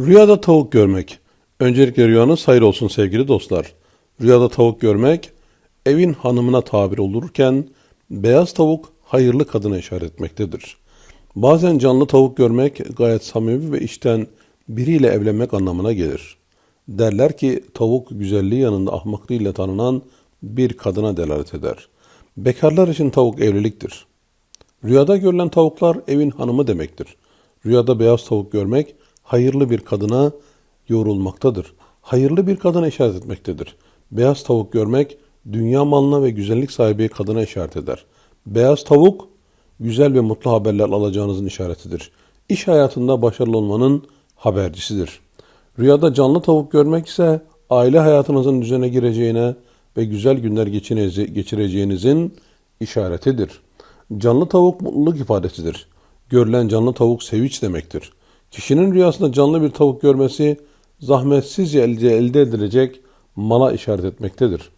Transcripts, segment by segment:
Rüyada tavuk görmek. Öncelikle rüyanız hayır olsun sevgili dostlar. Rüyada tavuk görmek evin hanımına tabir olurken beyaz tavuk hayırlı kadına işaret etmektedir. Bazen canlı tavuk görmek gayet samimi ve içten biriyle evlenmek anlamına gelir. Derler ki tavuk güzelliği yanında ahmaklığıyla tanınan bir kadına delalet eder. Bekarlar için tavuk evliliktir. Rüyada görülen tavuklar evin hanımı demektir. Rüyada beyaz tavuk görmek hayırlı bir kadına yorulmaktadır. Hayırlı bir kadına işaret etmektedir. Beyaz tavuk görmek dünya malına ve güzellik sahibi kadına işaret eder. Beyaz tavuk güzel ve mutlu haberler alacağınızın işaretidir. İş hayatında başarılı olmanın habercisidir. Rüyada canlı tavuk görmek ise aile hayatınızın düzene gireceğine ve güzel günler geçireceğinizin işaretidir. Canlı tavuk mutluluk ifadesidir. Görülen canlı tavuk sevinç demektir. Kişinin rüyasında canlı bir tavuk görmesi zahmetsizce elde, edilecek mala işaret etmektedir.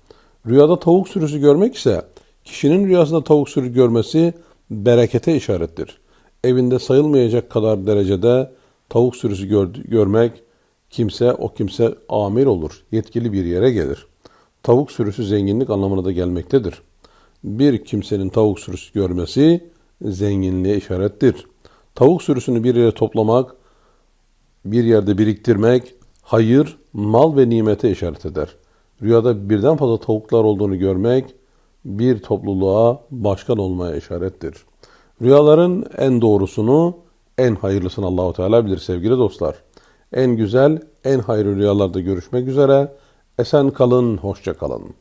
Rüyada tavuk sürüsü görmek ise kişinin rüyasında tavuk sürü görmesi berekete işarettir. Evinde sayılmayacak kadar derecede tavuk sürüsü gör- görmek kimse o kimse amir olur, yetkili bir yere gelir. Tavuk sürüsü zenginlik anlamına da gelmektedir. Bir kimsenin tavuk sürüsü görmesi zenginliğe işarettir. Tavuk sürüsünü bir yere toplamak, bir yerde biriktirmek hayır, mal ve nimete işaret eder. Rüyada birden fazla tavuklar olduğunu görmek bir topluluğa başkan olmaya işarettir. Rüyaların en doğrusunu, en hayırlısını Allahu Teala bilir sevgili dostlar. En güzel, en hayırlı rüyalarda görüşmek üzere. Esen kalın, hoşça kalın.